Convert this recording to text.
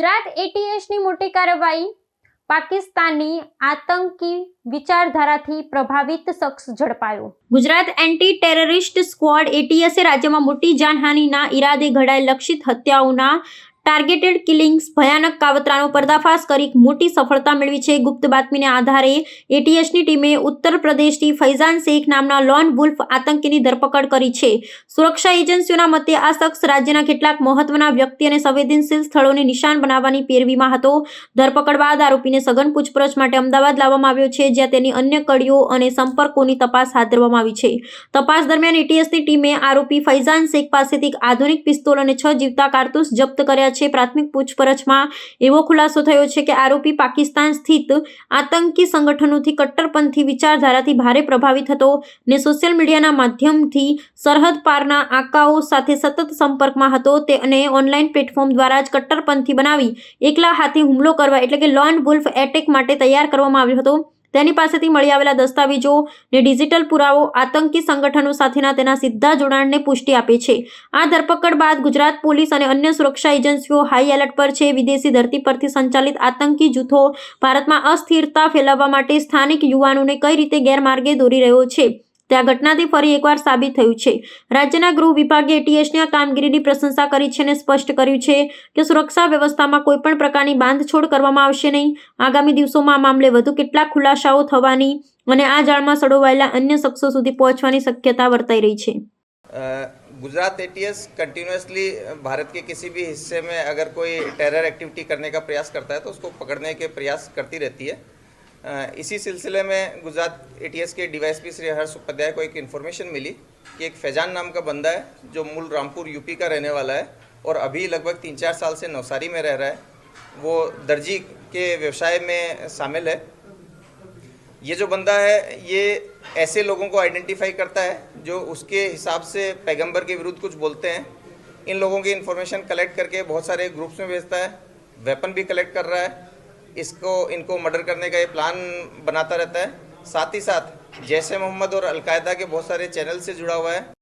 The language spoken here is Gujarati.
ગુજરાત એટીએસની મોટી કાર્યવાહી પાકિસ્તાની આતંકી વિચારધારાથી પ્રભાવિત શખ્સ ઝડપાયો. ગુજરાત એન્ટી ટેરરિસ્ટ સ્ક્વોડ એટીએસે રાજ્યમાં મોટી જાનહાનિના ઈરાદે ઘડાયેલ લક્ષિત હત્યાઓના ટાર્ગેટેડ કિલિંગ્સ ભયાનક કાવતરાનો પર્દાફાશ કરી મોટી સફળતા મેળવી છે. ગુપ્ત બાતમીને આધારે એટીએસની ટીમે ઉત્તર પ્રદેશથી ફૈઝાન શેખ નામના લોન વુલ્ફ આતંકીની ધરપકડ કરી છે. સુરક્ષા એજન્સીઓના મતે આ શખ્સ રાજ્યના કેટલાક મહત્વના વ્યક્તિ અને સંવેદનશીલ સ્થળોને નિશાન બનાવવાની પેરવીમાં હતો. ધરપકડ બાદ આરોપીને સઘન પૂછપરછ માટે અમદાવાદ લાવવામાં આવ્યો છે, જ્યાં તેની અન્ય કડીઓ અને સંપર્કોની તપાસ હાથ ધરવામાં આવી છે. તપાસ દરમિયાન એટીએસની ટીમે આરોપી ફૈઝાન શેખ પાસેથી આધુનિક પિસ્તોલ અને છ જીવતા કારતૂસ જપ્ત કર્યા છે. પ્રાથમિક પૂછપરછમાં. એવો ખુલાસો થયો છે કે આરોપી પાકિસ્તાન સ્થિત આતંકી સંગઠનોથી કટ્ટરપંથી વિચારધારાથી ભારે પ્રભાવિત હતો ને સોશિયલ મીડિયાના માધ્યમથી સરહદ પારના આકાઓ સાથે સતત સંપર્કમાં હતો તે અને ઓનલાઈન પ્લેટફોર્મ દ્વારા જ કટ્ટરપંથી બનાવી એકલા હાથે હુમલો કરવા એટલે કે લોન વુલ્ફ એટેક માટે તૈયાર કરવામાં આવ્યો હતો. તેની પાસેથી મળી આવેલા દસ્તાવેજો ને ડિજિટલ પુરાવો આતંકી સંગઠનો સાથેના તેના સીધા જોડાણને પુષ્ટિ આપે છે. આ ધરપકડ બાદ ગુજરાત પોલીસ અને અન્ય સુરક્ષા એજન્સીઓ હાઈ એલર્ટ પર છે. વિદેશી ધરતી પરથી સંચાલિત આતંકી જૂથો ભારતમાં અસ્થિરતા ફેલાવવા માટે સ્થાનિક યુવાનોને કઈ રીતે ગેરમાર્ગે દોરી રહ્યો છે? તે આ ઘટનાથી ફરી એકવાર સાબિત થયું છે રાજ્યના ગૃહ વિભાગે એટીએસની આ કામગીરીની પ્રશંસા કરી છે અને સ્પષ્ટ કર્યું છે કે સુરક્ષા વ્યવસ્થામાં કોઈપણ પ્રકારની બાંધછોડ કરવામાં આવશે નહીં આગામી દિવસોમાં આ મામલે વધુ કેટલાક ખુલાસાઓ થવાની અને આ જાળમાં સડોવાયેલા અન્ય શખ્સો સુધી પહોંચવાની શક્યતા વર્તાઈ રહી છે अ, गुजरात एटीएस कंटिन्यूसली भारत के किसी भी हिस्से में अगर कोई टेरर एक्टिविटी करने का प्रयास करता है तो उसको पकड़ने के प्रयास करती रहती है अ, इसी सिलसिले में गुजरात एटीएस के डीवाईएसपी श्री हर्ष उपाध्याय को एक इन्फॉर्मेशन मिली कि एक फैजान नाम का बंदा है, जो मूल रामपुर यूपी का रहने वाला है और अभी लगभग तीन चार साल से नवसारी में रह रहा है। वो दर्जी के व्यवसाय में शामिल है। ये जो बंदा है, ये ऐसे लोगों को आइडेंटिफाई करता है, जो उसके हिसाब से पैगंबर के विरुद्ध कुछ बोलते हैं। इन लोगों की इन्फॉर्मेशन कलेक्ट करके बहुत सारे ग्रुप्स में भेजता है वेपन भी कलेक्ट कर रहा है। इसको इनको मर्डर करने का ये प्लान बनाता रहता है साथ ही साथ जैसे मोहम्मद और अलकायदा के बहुत सारे चैनल से जुड़ा हुआ है